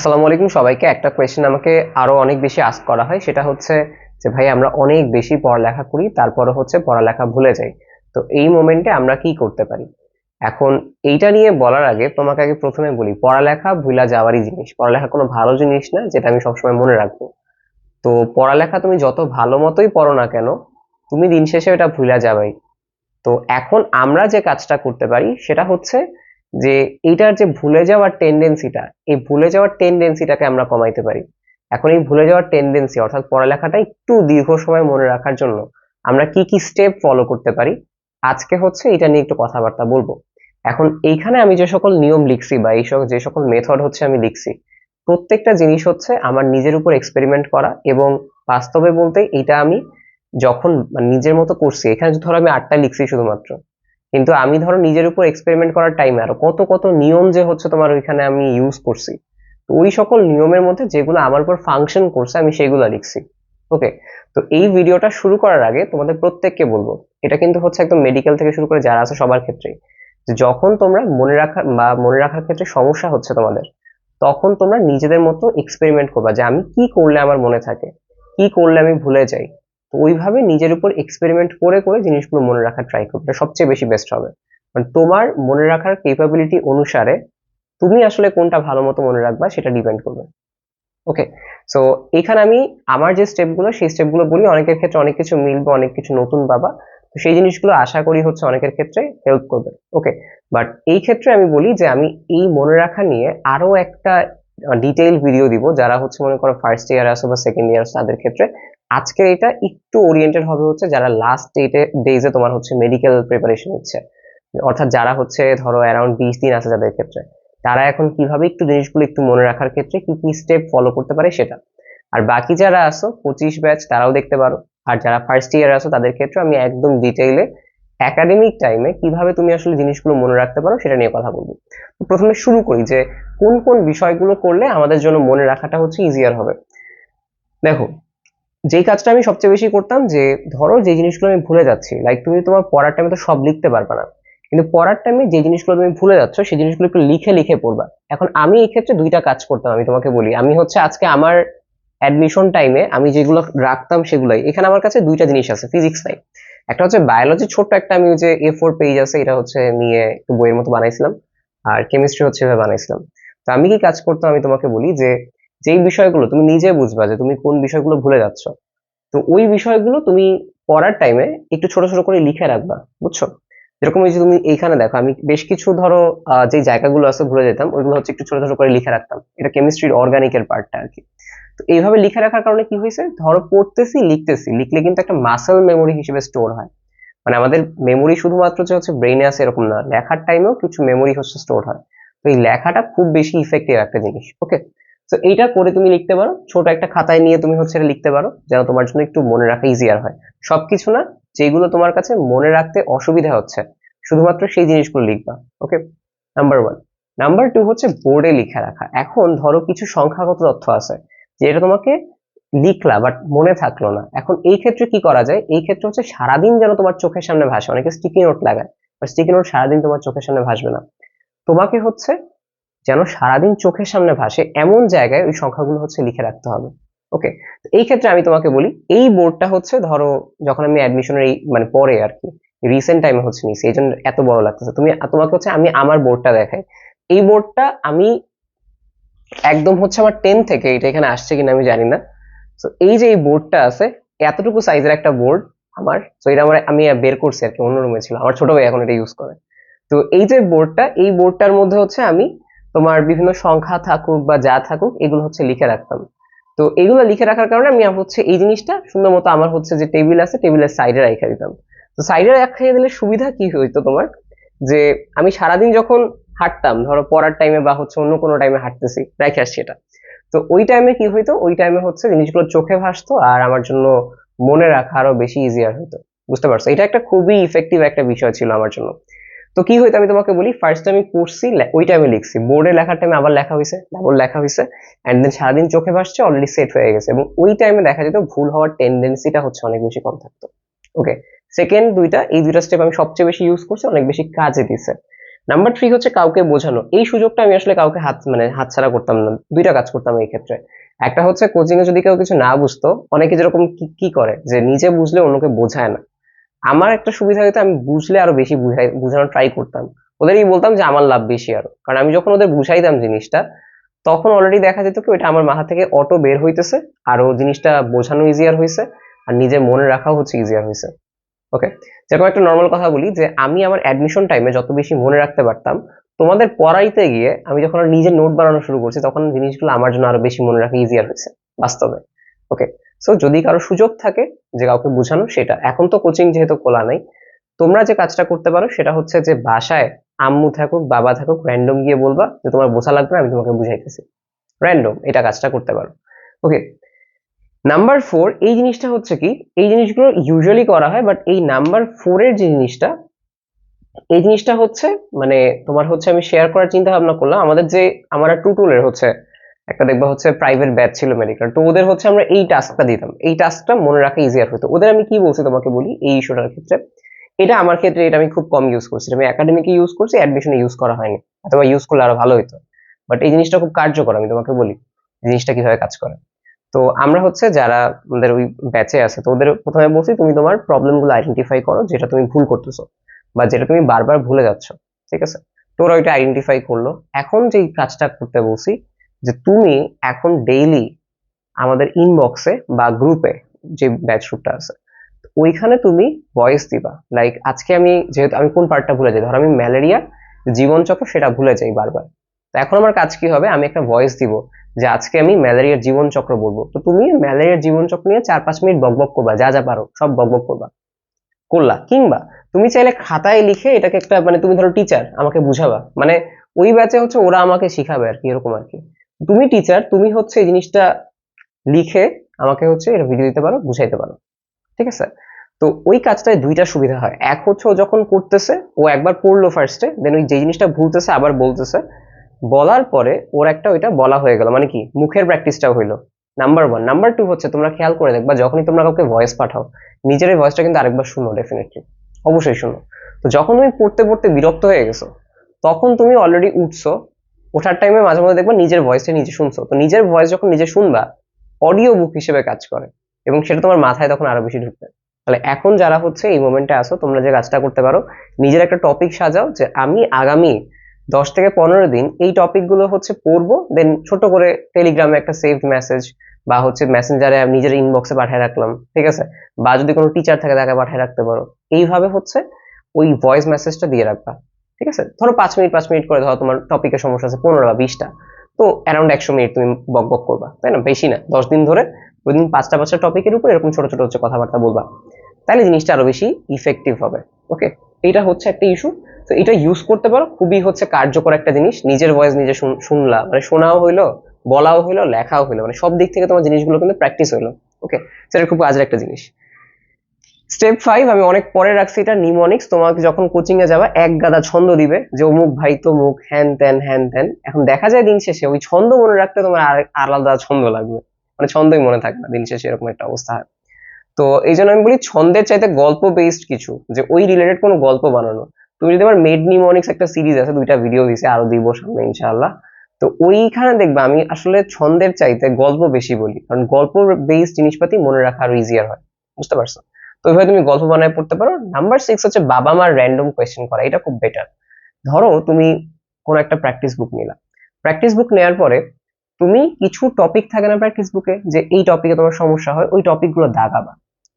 আসসালামু আলাইকুম সবাইকে। একটা কোয়েশ্চেন আমাকে আরও অনেক বেশি আস্ক করা হয়। সেটা হচ্ছে যে, ভাই, আমরা অনেক বেশি পড়ালেখা করি তারপরে হচ্ছে পড়ালেখা ভুলে যাই। তো এই মোমেন্টে আমরা কি করতে পারি? এখন এইটা নিয়ে বলার আগে তোমাকে আগে প্রথমে বলি, পড়ালেখা ভুলা যাওয়ারই জিনিস। পড়ালেখা কোনো ভালো জিনিস না, যেটা আমি সবসময় মনে রাখব। তো পড়ালেখা তুমি যত ভালো মতোই পড়ো না কেন, তুমি দিন শেষে এটা ভুলা যাবেই। তো এখন আমরা যে কাজটা করতে পারি, সেটা হচ্ছে যে এইটার যে ভুলে যাওয়ার টেন্ডেন্সিটা এই ভুলে যাওয়ার টেন্ডেন্সিটাকে আমরা কমাইতে পারি। এখন এই ভুলে যাওয়ার টেন্ডেন্সি অর্থাৎ পড়ালেখাটা একটু দীর্ঘ সময় মনে রাখার জন্য আমরা কি কি স্টেপ ফলো করতে পারি, আজকে হচ্ছে এটা নিয়ে একটু কথাবার্তা বলব। এখন এইখানে আমি যে সকল নিয়ম লিখছি বা এই যে সকল মেথড হচ্ছে আমি লিখছি, প্রত্যেকটা জিনিস হচ্ছে আমার নিজের উপর এক্সপেরিমেন্ট করা এবং বাস্তবে বলতে এটা আমি যখন নিজের মতো করছি, এখানে ধরো আমি আটটা লিখছি শুধুমাত্র। কিন্তু আমি ধরো নিজের উপর এক্সপেরিমেন্ট করার টাইমে আরও কত কত নিয়ম যে হচ্ছে তোমার ওইখানে আমি ইউজ করছি। তো ওই সকল নিয়মের মধ্যে যেগুলো আমার উপর ফাংশন করছে, আমি সেগুলো লিখছি। ওকে তো এই ভিডিওটা শুরু করার আগে তোমাদের প্রত্যেককে বলব, এটা কিন্তু হচ্ছে একদম মেডিকেল থেকে শুরু করে যারা আছে সবার ক্ষেত্রেই যখন তোমরা মনে রাখার বা মনে রাখার ক্ষেত্রে সমস্যা হচ্ছে তোমাদের, তখন তোমরা নিজেদের মতো এক্সপেরিমেন্ট করবা যে আমি কি করলে আমার মনে থাকে, কি করলে আমি ভুলে যাই। তো ওইভাবে নিজের উপর এক্সপেরিমেন্ট করে করে জিনিসগুলো মনে রাখার ট্রাই করবে। এটা সবচেয়ে বেশি বেস্ট হবে। মানে তোমার মনে রাখার কেপাবিলিটি অনুসারে তুমি আসলে কোনটা ভালো মতো মনে রাখবা সেটা ডিপেন্ড করবে। ওকে সো এখানে আমি আমার যে স্টেপগুলো সেই স্টেপগুলো বলি। অনেকের ক্ষেত্রে অনেক কিছু মিলবে, অনেক কিছু নতুন পাবা। তো সেই জিনিসগুলো আশা করি হচ্ছে অনেকের ক্ষেত্রে হেল্প করবে। ওকে বাট এই ক্ষেত্রে আমি বলি যে, আমি এই মনে রাখা নিয়ে আরও একটা ডিটেইল ভিডিও দিব। যারা হচ্ছে মনে করো ফার্স্ট ইয়ার আসো বা সেকেন্ড ইয়ার তাদের ক্ষেত্রে আজকের এটা একটু ওরিয়েন্টেড হবে হচ্ছে যারা লাস্ট ডেটে ডেজে তোমার হচ্ছে মেডিকেল প্রিপারেশন নিচ্ছে। অর্থাৎ যারা হচ্ছে ধরো অ্যারাউন্ড বিশ দিন আছে যাদের ক্ষেত্রে। তারা এখন কীভাবে একটু জিনিসগুলো একটু মনে রাখার ক্ষেত্রে কি কি স্টেপ ফলো করতে পারে সেটা। আর বাকি যারা আসো পঁচিশ ব্যাচ তারাও দেখতে পারো। আর যারা ফার্স্ট ইয়ার আসো তাদের ক্ষেত্রে আমি একদম ডিটেইলে একাডেমিক টাইমে কীভাবে তুমি আসলে জিনিসগুলো মনে রাখতে পারো সেটা নিয়ে কথা বলব। প্রথমে শুরু করি যে কোন কোন বিষয়গুলো করলে আমাদের জন্য মনে রাখাটা হচ্ছে ইজিয়ার হবে। দেখো যেই কাজটা আমি সবচেয়ে বেশি করতাম যে, ধরো যে জিনিসগুলো আমি ভুলে যাচ্ছি লাইক তুমি তোমার পড়ার টাইমে তো সব লিখতে পারবে না, কিন্তু পড়ার টাইমে যে জিনিসগুলো তুমি ভুলে যাচ্ছ, সেই জিনিসগুলো একটু লিখে লিখে পড়বা। এখন আমি এই ক্ষেত্রে দুইটা কাজ করতাম, আমি তোমাকে বলি। আমি হচ্ছে আজকে আমার অ্যাডমিশন টাইমে আমি যেগুলো রাখতাম সেগুলাই। এখানে আমার কাছে দুইটা জিনিস আছে ফিজিক্স নাই একটা হচ্ছে বায়োলজি ছোট্ট একটা আমি যে এ ফোর পেজ আছে, এটা হচ্ছে নিয়ে একটু বইয়ের মতো বানাইছিলাম, আর কেমিস্ট্রি হচ্ছে এভাবে বানাইছিলাম। তো আমি কি কাজ করতাম আমি তোমাকে বলি যে যেই বিষয়গুলো তুমি নিজে বুঝবা যে তুমি কোন বিষয়গুলো ভুলে যাচ্ছ, তো ওই বিষয়গুলো তুমি পড়ার টাইমে একটু ছোট ছোট করে লিখে রাখবা, বুঝছ? যেরকম ওই যে তুমি এইখানে দেখো, আমি বেশ কিছু ধরো যে জায়গাগুলো আছে ভুলে যেতাম, ওইগুলো হচ্ছে একটু ছোট ছোট করে লিখে রাখতাম। এটা কেমিস্ট্রির অর্গানিকের পার্টটা আর কি। তো এইভাবে লিখে রাখার কারণে কি হয়েছে? ধরো পড়তেছি, লিখতেছি, লিখলে কিন্তু একটা মাসেল মেমোরি হিসেবে স্টোর হয়। মানে আমাদের মেমোরি শুধুমাত্র যে হচ্ছে ব্রেনে আছে এরকম না, লেখার টাইমেও কিছু মেমোরি হচ্ছে স্টোর হয়। তো এই লেখাটা খুব বেশি ইফেক্টিভ একটা জিনিস ওকে তো এইটা করে তুমি লিখতে পারো। ছোট একটা খাতায় নিয়ে তুমি হচ্ছে এটা লিখতে পারো, যেন তোমার জন্য একটু মনে রাখা ইজিয়ার হয়। সবকিছু না, যেগুলো তোমার কাছে মনে রাখতে অসুবিধা হচ্ছে, শুধুমাত্র সেই জিনিসগুলো লিখবা okay number one number two হচ্ছে বোর্ডে লিখে রাখা। এখন ধরো কিছু সংখ্যাগত তথ্য আছে, যেটা তোমাকে লিখলা বাট মনে থাকল না। এখন এই ক্ষেত্রে কি করা যায়? এই ক্ষেত্রে হচ্ছে সারাদিন যেন তোমার চোখের সামনে ভাসে, অনেকে স্টিকি নোট লাগায় বাট স্টিকি নোট সারাদিন তোমার চোখের সামনে ভাসবে না। তোমাকে হচ্ছে যেন সারাদিন চোখের সামনে ভাসে এমন জায়গায় ওই সংখ্যাগুলো হচ্ছে লিখে রাখতে হবে। ওকে? এই ক্ষেত্রে আমি তোমাকে বলি, এই বোর্ডটা হচ্ছে ধরো যখন আমি অ্যাডমিশনের এই মানে পরে আর কি রিসেন্ট টাইমে হচ্ছে নিছি এই জন্য এত বড় লাগতেছে। তুমি, তোমাকে হচ্ছে আমি আমার বোর্ডটা দেখাই। এই বোর্ডটা আমি একদম হচ্ছে আমার টেন থেকে এটা এখানে আসছে কিনা আমি জানি না। তো এই যে এই বোর্ডটা আছে, এতটুকু সাইজের একটা বোর্ড আমার তো এটা আমার, আমি বের করছি আর কি, অন্য রুমে ছিল। আমার ছোট ভাই এখন এটা ইউজ করে। তো এই যে বোর্ডটা, এই বোর্ডটার মধ্যে হচ্ছে আমি তোমার বিভিন্ন সংখ্যা থাকুক বা যা থাকুক, এগুলো হচ্ছে লিখে রাখতাম। তো এগুলো লিখে রাখার কারণে আমি হচ্ছে এই জিনিসটা সুন্দর মতো আমার হচ্ছে যে টেবিল আছে, টেবিলের সাইডে রেখে দিতাম। তো সাইডে রেখে দিলে সুবিধা কি হইতো তোমার? যে আমি সারাদিন যখন হাঁটতাম, ধরো পড়ার টাইমে বা হচ্ছে অন্য কোনো টাইমে হাঁটতেছি, রেখে আসছি এটা। তো ওই টাইমে কি হইতো? ওই টাইমে হচ্ছে জিনিসগুলো চোখে ভাসতো আর আমার জন্য মনে রাখা আরও বেশি ইজিয়ার হতো বুঝতে পারছ? এটা একটা খুবই ইফেক্টিভ একটা বিষয় ছিল আমার জন্য। তো কি হইতো আমি তোমাকে বলি ফার্স্ট আমি পড়ছি ওই টাইমে লিখছি। বোর্ডে লেখার টাইমে আবার লেখা হয়েছে ডাবল লেখা হয়েছে অ্যান্ড দেন সারাদিন চোখে ভাসছে অলরেডি সেট হয়ে গেছে। এবং ওই টাইমে দেখা যেত ভুল হওয়ার টেন্ডেন্সিটা হচ্ছে অনেক বেশি কম থাকতো। ওকে সেকেন্ড দুইটা, এই দুইটা স্টেপ আমি সবচেয়ে বেশি ইউজ করছি, অনেক বেশি কাজে দিছে। নাম্বার থ্রি হচ্ছে কাউকে বোঝানো। এই সুযোগটা আমি আসলে কাউকে হাত মানে হাতছাড়া করতাম না। দুইটা কাজ করতাম এই ক্ষেত্রে। একটা হচ্ছে কোচিং এ যদি কেউ কিছু না বুঝতো, অনেকে যেরকম কি কি করে? যে নিজে বুঝলে অন্যকে বোঝায় না। আমার একটা সুবিধা হতো আমি বুঝলে আরও বেশি বোঝানোর ট্রাই করতাম। ওদেরই বলতাম যে, আমার লাভ বেশি আরও। কারণ আমি যখন ওদের বুঝাইতাম জিনিসটা, তখন অলরেডি দেখা যেত কি, ওইটা আমার মাথা থেকে অটো বের হইতেছে, আরও জিনিসটা বোঝানো ইজিয়ার হয়েছে আর নিজে মনে রাখাও হচ্ছে ইজিয়ার হয়েছে ওকে যেরকম একটা নর্মাল কথা বলি, যে আমি আমার অ্যাডমিশন টাইমে যত বেশি মনে রাখতে পারতাম, তোমাদের পড়াইতে গিয়ে আমি যখন নিজের নোট বানানো শুরু করছি, তখন জিনিসগুলো আমার জন্য আরও বেশি মনে রাখা ইজিয়ার হয়েছে বাস্তবে। ওকে সো যদি কারও সুযোগ থাকে যে কাউকে বোঝানো, সেটা। এখন তো কোচিং যেহেতু খোলা নাই, তোমরা যে কাজটা করতে পারো, সেটা হচ্ছে যে বাসায় আম্মু থাকুক, বাবা থাকুক র্যান্ডম গিয়ে বলবা যে তোমার বোঝা লাগবে, আমি তোমাকে বুঝাইতেছি। র্যান্ডম এটা কাজটা করতে পারো। ওকে নাম্বার ফোর এই জিনিসটা হচ্ছে কি, এই জিনিসগুলো ইউজুয়ালি করা হয় বাট এই নাম্বার ফোরের যে জিনিসটা, এই জিনিসটা হচ্ছে মানে তোমার হচ্ছে আমি শেয়ার করার চিন্তা ভাবনা করলাম, আমাদের যে, আমার টুটুলের হচ্ছে একটা দেখবা হচ্ছে প্রাইভেট ব্যাচ ছিল মেডিকেল তো ওদের হচ্ছে আমরা এই টাস্কটা দিতাম। এই টাস্কটা মনে রাখা ইজিয়ার হতো। ওদের আমি কি বলছি তোমাকে বলি? এই ইস্যুটার ক্ষেত্রে। এটা আমার ক্ষেত্রে এটা আমি খুব কম ইউজ করছি। আমি একাডেমিকে ইউজ করছি অ্যাডমিশনে ইউজ করা হয়নি। অথবা ইউজ করলে আরও ভালো হতো বাট এই জিনিসটা খুব কার্যকর, আমি তোমাকে বলি। জিনিসটা কীভাবে কাজ করে। তো আমরা হচ্ছে যারা আমাদের ওই ব্যাচে আছে, তো ওদের প্রথমে বলছি, তুমি তোমার প্রবলেমগুলো আইডেন্টিফাই করো, যেটা তুমি ভুল করতেছো বা যেটা তুমি বারবার ভুলে যাচ্ছ। ঠিক আছে? তো ওরা ওইটা আইডেন্টিফাই করল। এখন যেই কাজটা করতে বলছি যে তুমি এখন ডেইলি আমাদের ইনবক্সে বা গ্রুপে যে ব্যাচ গ্রুপটা আছে ওইখানে তুমি ভয়েস দিবা। লাইক আজকে আমি যেহেতু, আমি কোন পার্টটা ভুলে যাই? ধর আমি ম্যালেরিয়া জীবনচক্র সেটা ভুলে যাই বারবার। তো এখন আমার কাজ কি হবে? আমি একটা ভয়েস দিব যে আজকে আমি ম্যালেরিয়ার জীবনচক্র বলব। তো তুমি ম্যালেরিয়ার জীবনচক্র নিয়ে চার পাঁচ মিনিট বকবক করবা, যা যা পারো, সব বকবক করবা। করলা। কিংবা তুমি চাইলে খাতায় লিখে এটাকে একটা মানে তুমি ধরো টিচার আমাকে বুঝাবা। মানে ওই ব্যাচে হচ্ছে ওরা আমাকে শিখাবে আর কি, এরকম আর কি। তুমি টিচার তুমি হচ্ছে এই জিনিসটা লিখে আমাকে হচ্ছে এটা ভিডিও দিতে পারো, বুঝাইতে পারো। ঠিক আছে? তো ওই কাজটায় দুইটা সুবিধা হয়। এক হচ্ছে ও যখন করতেছে, ও একবার পড়ল ফার্স্টে দেন ওই যে জিনিসটা ভুলতেছে, আবার বলতেছে। বলার পরে ওর একটা ওইটা বলা হয়ে গেল মানে কি, মুখের প্র্যাকটিসটাও হইল। নাম্বার ওয়ান নাম্বার টু হচ্ছে তোমরা খেয়াল করে দেখবা, যখনই তোমরা কাউকে ভয়েস পাঠাও, নিজের ভয়েসটা কিন্তু আরেকবার শুনো ডেফিনেটলি অবশ্যই শুনো। তো যখন তুমি পড়তে পড়তে বিরক্ত হয়ে গেছো, তখন তুমি অলরেডি উঠছো ওঠার টাইমে মাঝে মধ্যে দেখবা নিজের ভয়েসটা নিজে শুনছো। তো নিজের ভয়েস যখন নিজে শুনবা অডিও বুক হিসেবে কাজ করে এবং সেটা তোমার মাথায় তখন আরও বেশি ঢুকবে। তাহলে এখন যারা হচ্ছে এই মোমেন্টে আসো তোমরা যে কাজটা করতে পারো, নিজের একটা টপিক সাজাও যে আমি আগামী দশ থেকে পনেরো দিন এই টপিকগুলো হচ্ছে পড়ব দেন ছোট করে টেলিগ্রামে একটা সেভড মেসেজ বা হচ্ছে মেসেঞ্জারে নিজের ইনবক্সে পাঠিয়ে রাখলাম, ঠিক আছে? বা যদি কোনো টিচার থাকে তাকে পাঠিয়ে রাখতে পারো। এইভাবে হচ্ছে ওই ভয়েস মেসেজটা দিয়ে রাখবা। ঠিক আছে? ধরো পাঁচ মিনিট পাঁচ মিনিট করে ধরো তোমার টপিকের সমস্যা আছে, পনেরো বা বিশটা। তো অ্যারাউন্ড একশো মিনিট তুমি বক বক করবা, তাই না? বেশি না, দশ দিন ধরে প্রতিদিন পাঁচটা পাঁচটা টপিকের উপর এরকম ছোট ছোট হচ্ছে কথাবার্তা বলবা। তাহলে জিনিসটা আরও বেশি ইফেক্টিভ হবে ওকে এইটা হচ্ছে একটা ইস্যু তো এটা ইউজ করতে পারো, খুবই হচ্ছে কার্যকর একটা জিনিস। নিজের ভয়েস নিজে শুন- শুনলা মানে শোনাও হইল, বলাও হইল, লেখাও হইল মানে সব দিক থেকে তোমার জিনিসগুলো কিন্তু প্র্যাকটিস হইল ওকে সেটা খুব কাজের একটা জিনিস। স্টেপ ফাইভ আমি অনেক পরে রাখছি এটা নিমোনিক্স তোমাকে যখন কোচিং এ যাবা, এক গাদা ছন্দ দিবে যে, অমুক ভাই তো মুখ হ্যান ত্যান হ্যান ত্যান। এখন দেখা যায় দিন শেষে, ওই ছন্দ মনে রাখতে তোমার আলাদা ছন্দ লাগবে। মানে ছন্দই মনে থাকবে দিন শেষে এরকম একটা অবস্থা হয়। তো এই জন্য আমি বলি, ছন্দের চাইতে গল্প বেসড কিছু, যে, ওই রিলেটেড কোনো গল্প বানানো। তুমি যদি আমার মেড নিমোনিক্স একটা সিরিজ আছে, দুইটা ভিডিও দিছে, আরও দিব সামনে, ইনশাআল্লাহ। তো ওইখানে দেখবা, আমি আসলে ছন্দের চাইতে গল্প বেশি বলি। কারণ গল্প বেসড জিনিসপাতি মনে রাখা আরও ইজিয়ার হয়। বুঝতে পারছ? তো ওইভাবে তুমি গল্প বানায় পড়তে পারো। নাম্বার সিক্স হচ্ছে বাবা মার র্যান্ডম কোয়েশ্চেন করা, এটা খুব বেটার ধরো তুমি কোন একটা প্র্যাকটিস বুক নিলা। প্র্যাকটিস বুক নেওয়ার পরে তুমি কিছু টপিক থাকে না প্র্যাকটিস বুকে যে এই টপিকে তোমার সমস্যা হয়, ওই টপিকগুলো দাগাবা।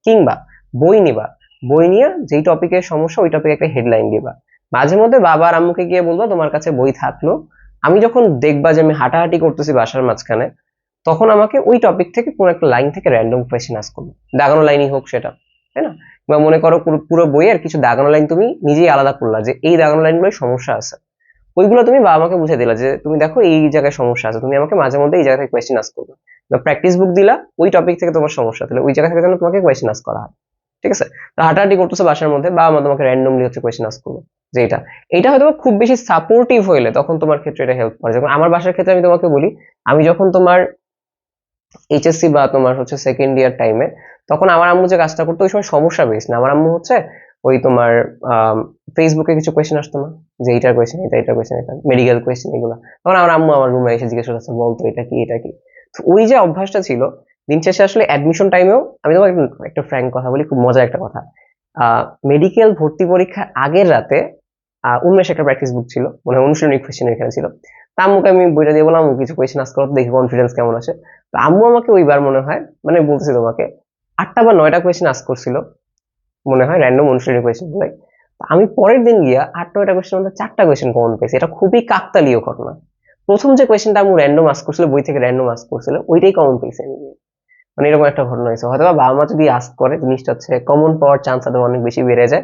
কিংবা বই নিবা। বই নিয়ে যেই টপিকের সমস্যা, ওই টপিকে একটা হেডলাইন দিবা। মাঝে মধ্যে বাবা আর আম্মুকে গিয়ে বলবা, তোমার কাছে বই থাকল। আমি যখন দেখবা যে আমি হাঁটাহাঁটি করতেছি বাসার মাঝখানে, তখন আমাকে ওই টপিক থেকে কোন একটা লাইন থেকে র্যান্ডম কোয়েশ্চেন আস করবে দাগানো লাইনই হোক সেটা। তাই না? বা মনে করো পুরো বইয়ের কিছু দাগানো লাইন তুমি নিজেই আলাদা করলা যে এই দাগানো লাইনগুলোই সমস্যা আছে। ওইগুলো তুমি বাবা মাকে বুঝে দিলা যে তুমি দেখো এই জায়গায় সমস্যা আছে, তুমি আমাকে মাঝে মধ্যে এই জায়গা থেকে কোয়েশ্চেন আস করবে। বা প্র্যাকটিস বুক দিলা, ওই টপিক থেকে তোমার সমস্যা তাহলে ওই জায়গা থেকে যেন তোমাকে কোয়েশ্চেন আস করা হয়। ঠিক আছে? হাঁটাহাঁটি করতেছো বাসার মধ্যে বাবা মা তোমাকে র্যান্ডমলি হচ্ছে কোয়েশ্চেন আস করবে যে এটা এটা হয়তো খুব বেশি সাপোর্টিভ হইলে তখন তোমার ক্ষেত্রে এটা হেল্প করে। যেমন আমার বাসার ক্ষেত্রে আমি তোমাকে বলি, আমি যখন তোমার এইচএসসি বা তোমার হচ্ছে সেকেন্ড ইয়ার টাইমে তখন আমার আম্মু যে কাজটা করতো, ওই সময় সমস্যা বেশ না। আমার আম্মু হচ্ছে ওই তোমার ফেসবুকে কিছু কোয়েশ্চেন আসতো না, যে এইটার কোয়েশ্চেন এটা এটার কোয়েশ্চেন এটা মেডিকেল কোয়েশ্চেন এগুলো। তখন আমার আম্মু আমার রুমে এসে জিজ্ঞেস করছে বলতো এটা কি এটা কি? তো ওই যে অভ্যাসটা ছিল, দিন শেষে আসলে অ্যাডমিশন টাইমেও আমি তোমাকে একটা- ফ্র্যাঙ্ক কথা বলি, খুব মজার একটা কথা। মেডিকেল ভর্তি পরীক্ষার আগের রাতে উন্মেষ একটা প্র্যাকটিস বুক ছিল মানে অনুশীলনী কোয়েশ্চেন এখানে ছিল। তা আম্মুকে আমি বইটা দিয়ে বললাম, কিছু কোয়েশ্চেন আস করো দেখি কনফিডেন্স কেমন আসে। তো আম্মু আমাকে ওইবার মনে হয় মানে বলতেছি তোমাকে আটটা বা নয়টা কোয়েশ্চেন আস করছিল, মনে হয় র্যান্ডম অনুশীলনী কোয়েশ্চেন গুলাই। তো আমি পরের দিন গিয়া আট নয়টা কোয়েশ্চেন মধ্যে চারটা কোয়েশ্চেন কমন পেয়েছি। এটা খুবই কাকতালীয় ঘটনা। প্রথম যে কোয়েশ্চেনটা আমি র্যান্ডম আস করছিল, বই থেকে র্যান্ডম আস করছিল, ওইটাই কমন পেয়েছি আমি। মানে এরকম একটা ঘটনা হয়েছে। হয়তো বাবা মা যদি আস করে, জিনিসটা হচ্ছে কমন পাওয়ার চান্স তাদের অনেক বেশি বেড়ে যায়।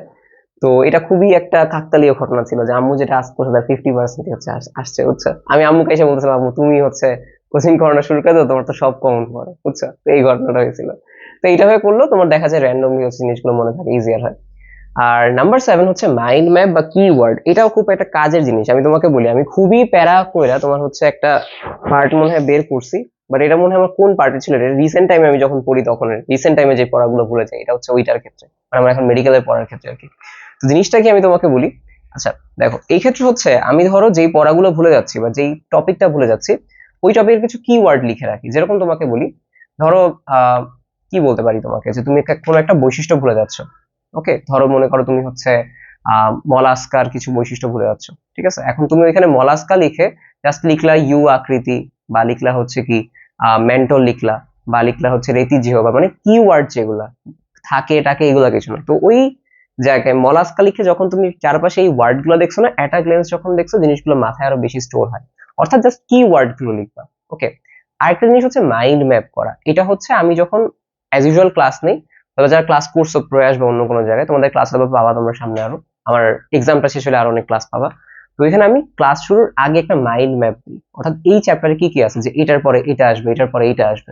তো এটা খুবই একটা কাকতালীয় ঘটনা ছিল যে আম্মু যেটা আস করছে, তার ফিফটি পার্সেন্ট হচ্ছে আসছে, বুঝছ? আমি আম্মুকে এসে বলতেছিলাম, আম্মু, তুমি হচ্ছে কোচিং করানো শুরু করে দাও, তোমার তো সব কমন পড়ে, বুঝছ? এই ঘটনাটা হয়েছিল। তো এইভাবে করলেও তোমার দেখা যায় র্যান্ডমলি হচ্ছে জিনিসগুলো মনে থাকে ইজিয়ার হয়। আর নাম্বার সেভেন হচ্ছে মাইন্ড ম্যাপ বা কিওয়ার্ড এটাও খুব একটা কাজের জিনিস, আমি তোমাকে বলি, আমি খুবই প্যারা কইরা তোমার হচ্ছে একটা পার্ট মনে হয় বের করছি বাট এটা মনে হয় আমার কোন পার্টি ছিল, এটা রিসেন্ট টাইমে আমি যখন পড়ি তখন রিসেন্ট টাইমে যে পড়াগুলো ভুলে যাই, এটা হচ্ছে ওইটার ক্ষেত্রে মানে আমার এখন মেডিকেলের পড়ার ক্ষেত্রে আর কি। জিনিসটা কি আমি তোমাকে বলি? আচ্ছা দেখো, এই ক্ষেত্রে হচ্ছে, আমি ধরো যেই পড়াগুলো ভুলে যাচ্ছি বা যেই টপিকটা ভুলে যাচ্ছি, ওই টপিকের কিছু কিওয়ার্ড লিখে রাখি, যেরকম তোমাকে বলি, ধরো কি বলতে পারি তোমাকে? যে তুমি কোনো একটা বৈশিষ্ট্য ভুলে যাচ্ছ। ওকে ধরো মনে করো তুমি হচ্ছে মলাস্কার কিছু বৈশিষ্ট্য ভুলে যাচ্ছ। ঠিক আছে? এখন তুমি ওইখানে মলাস্কা লিখে জাস্ট লিখলা ইউ আকৃতি বা লিখলা হচ্ছে কি মেন্টল লিখলা বা লিখলা হচ্ছে রেতি জিহবা মানে কিওয়ার্ড যেগুলা, থাকে, এটাকে, এগুলা কিছু না। তো ওই জায়গায় মলাস্কা লিখে যখন তুমি চারপাশে এই ওয়ার্ডগুলো দেখছ না অ্যাট গ্লেন্স যখন দেখছ, জিনিসগুলো মাথায় আরও বেশি স্টোর হয়। অর্থাৎ জাস্ট কি ওয়ার্ডগুলো লিখবা। ওকে আরেকটা জিনিস হচ্ছে মাইন্ড ম্যাপ করা। এটা হচ্ছে আমি যখন অ্যাজ ইউজুয়াল ক্লাস নেই। তাহলে যারা ক্লাস করছ প্রয়াস বা অন্য কোনো জায়গায়। তোমাদের ক্লাস পাবা তোমরা সামনে আরও। আমার এক্সামটা শেষ হলে আরও অনেক ক্লাস পাবা। তো এখানে আমি ক্লাস শুরুর আগে একটা মাইন্ড ম্যাপ দিই। অর্থাৎ এই চ্যাপ্টারে কি কি আছে? যে এটার পরে এটা আসবে, এটার পরে এটা আসবে।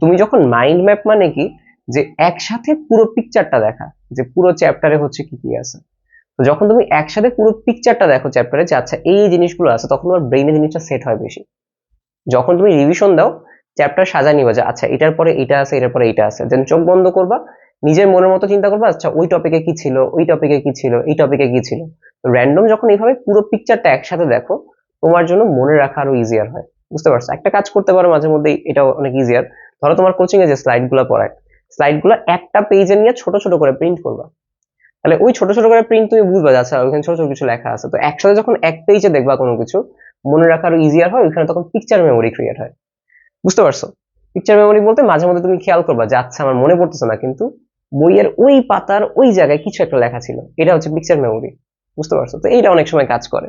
তুমি যখন মাইন্ড ম্যাপ মানে কি? যে একসাথে পুরো পিকচারটা দেখা। যে পুরো চ্যাপ্টারে হচ্ছে কি কি আছে। তো যখন তুমি একসাথে পুরো পিকচারটা দেখো চ্যাপ্টারে যে আচ্ছা এই জিনিসগুলো আছে, তখন তোমার ব্রেইনে জিনিসটা সেট হয় বেশি। যখন তুমি রিভিশন দাও চ্যাপ্টার সাজা নিবা যে আচ্ছা এটার পরে এটা আছে, এটার পরে এটা আছে। দেন চোখ বন্ধ করবা, নিজের মনের মতো চিন্তা করবা আচ্ছা ওই টপিকে কি ছিল, ওই টপিকে কি ছিল, এই টপিকে কি ছিল? র্যান্ডম যখন এইভাবে পুরো পিকচারটা একসাথে দেখো, তোমার জন্য মনে রাখা আরও ইজিয়ার হয়। বুঝতে পারছ? একটা কাজ করতে পারো মাঝে মধ্যে এটাও অনেক ইজিয়ার ধরো তোমার কোচিং এ যে স্লাইডগুলো পড়ায় স্লাইডগুলো একটা পেজে নিয়ে ছোট ছোট করে প্রিন্ট করবা। তাহলে ওই ছোট ছোট করে প্রিন্ট তুমি বুঝবা আচ্ছা ওইখানে ছোট ছোট কিছু লেখা আছে। তো একসাথে যখন এক পেজে দেখবা কোনো কিছু, মনে রাখা আরও ইজিয়ার হয়, ওইখানে তখন পিকচার মেমোরি ক্রিয়েট হয়। বুঝতে পারছ? পিকচার মেমোরি বলতে মাঝে মধ্যে তুমি খেয়াল করবা যে আচ্ছা আমার মনে পড়তেছে না, কিন্তু বইয়ের ওই পাতার ওই জায়গায় কিছু একটা লেখা ছিল। এটা হচ্ছে পিকচার মেমোরি বুঝতে পারছ? তো এইটা অনেক সময় কাজ করে।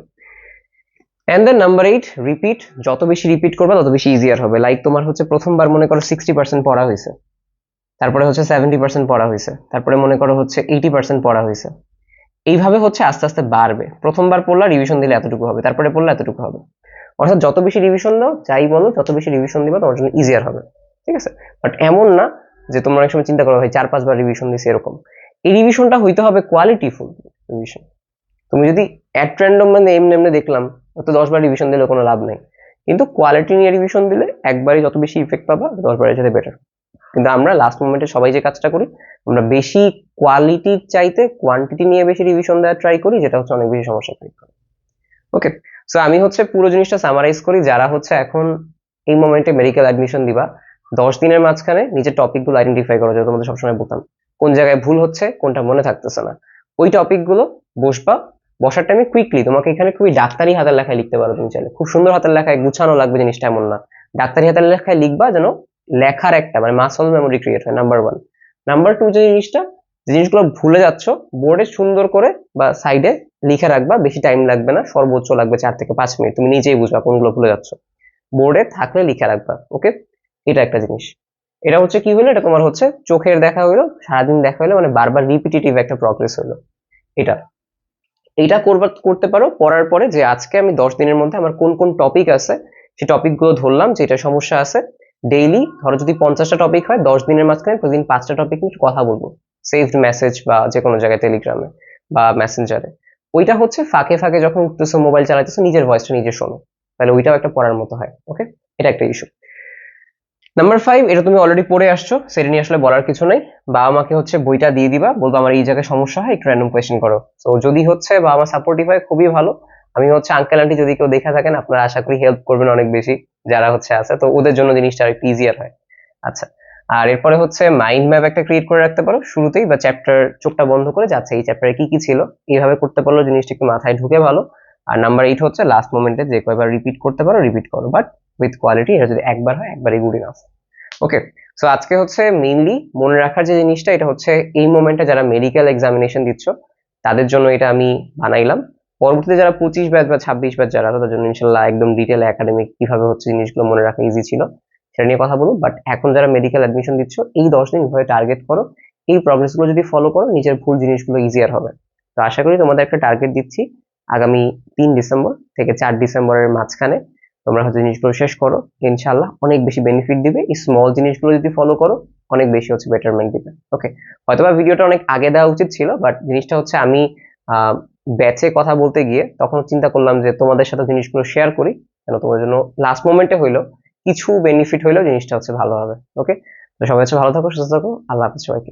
And then number eight repeat যত বেশি রিপিট করবে, তত বেশি ইজিয়ার হবে। লাইক তোমার হচ্ছে প্রথমবার মনে করো সিক্সটি পার্সেন্ট পড়া হয়েছে, তারপরে হচ্ছে সেভেন্টি পার্সেন্ট পড়া হয়েছে, তারপরে মনে করো হচ্ছে এইটি পার্সেন্ট পড়া হয়েছে। এইভাবে হচ্ছে আস্তে আস্তে বাড়বে। প্রথমবার পড়লা রিভিশন দিলে এতটুকু হবে, তারপরে পড়লে এতটুকু হবে। অর্থাৎ যত বেশি রিভিশন দাও যাই বলো, যত বেশি রিভিশন দিবা, তোমার জন্য ইজিয়ার হবে। ঠিক আছে? বাট এমন না যে তোমরা অনেক সময় চিন্তা করো, ভাই, চার, পাঁচবার রিভিশন দিছে এরকম। এই রিভিশনটা হইতে হবে কোয়ালিটিফুল রিভিশন তুমি যদি অ্যাট র্যান্ডম মানে এমনি এমনি দেখলাম তো দশ বার রিভিশন দিলে কোনো লাভ নেই। কিন্তু কোয়ালিটি নিয়ে রিভিশন দিলে একবারই যত বেশি ইফেক্ট পাবা দশবারের সাথে বেটার কিন্তু আমরা লাস্ট মোমেন্টে সবাই যে কাজটা করি, আমরা বেশি কোয়ালিটির চাইতে কোয়ান্টিটি নিয়ে বেশি রিভিশন দেওয়ার ট্রাই করি, যেটা হচ্ছে অনেক বেশি সমস্যা ক্রিয়েট করে। ওকে সো আমি হচ্ছে পুরো জিনিসটা সামারাইজ করি, যারা হচ্ছে এখন এই মোমেন্টে মেডিকেল অ্যাডমিশন দিবা, দশ দিনের মাঝখানে নিজের টপিকগুলো আইডেন্টিফাই করো যেটা তোমাদের সবসময় বলতাম। কোন জায়গায় ভুল হচ্ছে, কোনটা মনে থাকতেছে না। ওই টপিকগুলো বসবা, বসার টাইমে কুইকলি তোমাকে এখানে খুবই ডাক্তারি হাতের লেখায় লিখতে পারো তুমি চাইলে। খুব সুন্দর হাতের লেখায় গুছানো লাগবে জিনিসটা এমন না। ডাক্তারি হাতের লেখায় লিখবা যেন লেখার একটা মানে মাসল মেমোরি ক্রিয়েট হয় নাম্বার ওয়ান নাম্বার টু যে জিনিসটা জিনিসগুলো ভুলে যাচ্ছ বোর্ডে সুন্দর করে বা সাইডে লিখে রাখবা, বেশি টাইম লাগবে না, সর্বোচ্চ লাগবে চার থেকে পাঁচ মিনিট। তুমি নিজেই বুঝবা কোনগুলো ভুলে যাচ্ছ। বোর্ডে থাকলে লিখে রাখবা ওকে এটা একটা জিনিস। এটা হচ্ছে কি হলো? এটা তোমার হচ্ছে চোখের দেখা হইল, সারাদিন দেখা হইল মানে বারবার রিপিটেটিভ একটা প্রগ্রেস হইল। এটা। এটা করবার করতে পারো পড়ার পরে যে আজকে আমি দশ দিনের মধ্যে আমার কোন কোন টপিক আছে সেই টপিকগুলো ধরলাম যেটা সমস্যা আছে ডেইলি ধরো যদি পঞ্চাশটা টপিক হয়, দশ দিনের মাঝখানে প্রতিদিন পাঁচটা টপিক নিয়ে কথা বলব। সেভড মেসেজ বা যে কোনো জায়গায় টেলিগ্রামে বা মেসেঞ্জারে ওইটা হচ্ছে ফাঁকে ফাঁকে যখন উঠতেছো মোবাইল চালাইতেছো, নিজের ভয়েসটা নিজে শোনো। তাহলে ওইটাও একটা পড়ার মতো হয় ওকে এটা একটা ইস্যু নাম্বার ফাইভ এটা তুমি অলরেডি পড়ে আসছো, সেটা নিয়ে আসলে বলার কিছু নাই। বাবা মাকে হচ্ছে বইটা দিয়ে দিবা, বলব আমার এই জায়গায় সমস্যা হয়, একটু র্যান্ডম কোয়েশ্চেন করো। তো যদি হচ্ছে বাবা মা সাপোর্টিভ হয়, খুবই ভালো। আমি হচ্ছে আঙ্কেল আন্টি যদি কেউ দেখে থাকেন, আপনারা আশা করি হেল্প করবেন অনেক বেশি, যারা হচ্ছে আছে। তো ওদের জন্য জিনিসটা একটু ইজিয়ার হয়। আচ্ছা আর এরপরে হচ্ছে মাইন্ড ম্যাপ একটা ক্রিয়েট করে রাখতে পারো, শুরুতেই বা চ্যাপ্টার চোখটা বন্ধ করে যাচ্ছে এই চ্যাপ্টারে কি কি ছিল, এইভাবে করতে পারল জিনিসটা একটু মাথায় ঢুকে ভালো। আর নাম্বার এইট হচ্ছে লাস্ট মোমেন্টে যে কয়বার রিপিট করতে পারো রিপিট করো। বাট উইথ কোয়ালিটি এটা যদি একবার হয়, একবারই গুড ইনাফ ওকে সো আজকে হচ্ছে মেইনলি মনে রাখার যে জিনিসটা, এটা হচ্ছে এই মোমেন্টে যারা মেডিকেল এক্সামিনেশন দিচ্ছ, তাদের জন্য এটা আমি বানাইলাম। পরবর্তীতে যারা পঁচিশ ব্যাচ বা ছাব্বিশ ব্যাচ যারা তাদের জন্য ইনশাল্লাহ একদম ডিটেল একাডেমিক কীভাবে হচ্ছে জিনিসগুলো মনে রাখা ইজি ছিল। সেটা নিয়ে কথা বলব বাট এখন যারা মেডিকেল অ্যাডমিশন দিচ্ছ, এই দশ দিন এভাবে টার্গেট করো। এই প্রগ্রেসগুলো যদি ফলো করো, নিজের ভুল জিনিসগুলো ইজিয়ার হবে। তো আশা করি তোমাদের একটা টার্গেট দিচ্ছি আগামী তিন ডিসেম্বর থেকে চার ডিসেম্বরের মাঝখানে। তোমরা হচ্ছে জিনিসগুলো শেষ করো ইনশাল্লাহ অনেক বেশি বেনিফিট দিবে। এই স্মল জিনিসগুলো যদি ফলো করো, অনেক বেশি হচ্ছে বেটারমেন্ট দিবে। ওকে হয়তোবা ভিডিওটা অনেক আগে দেওয়া উচিত ছিল বাট জিনিসটা হচ্ছে আমি ব্যাচে কথা বলতে গিয়ে তখন চিন্তা করলাম যে তোমাদের সাথে জিনিসগুলো শেয়ার করি, কেন তোমার জন্য লাস্ট মোমেন্টে হইল। কিছু বেনিফিট হইলেও জিনিসটা হচ্ছে ভালো হবে ওকে তো সবাই হচ্ছে ভালো থাকো, সুস্থ থাকো, আল্লাহ হাফিজ সবাইকে।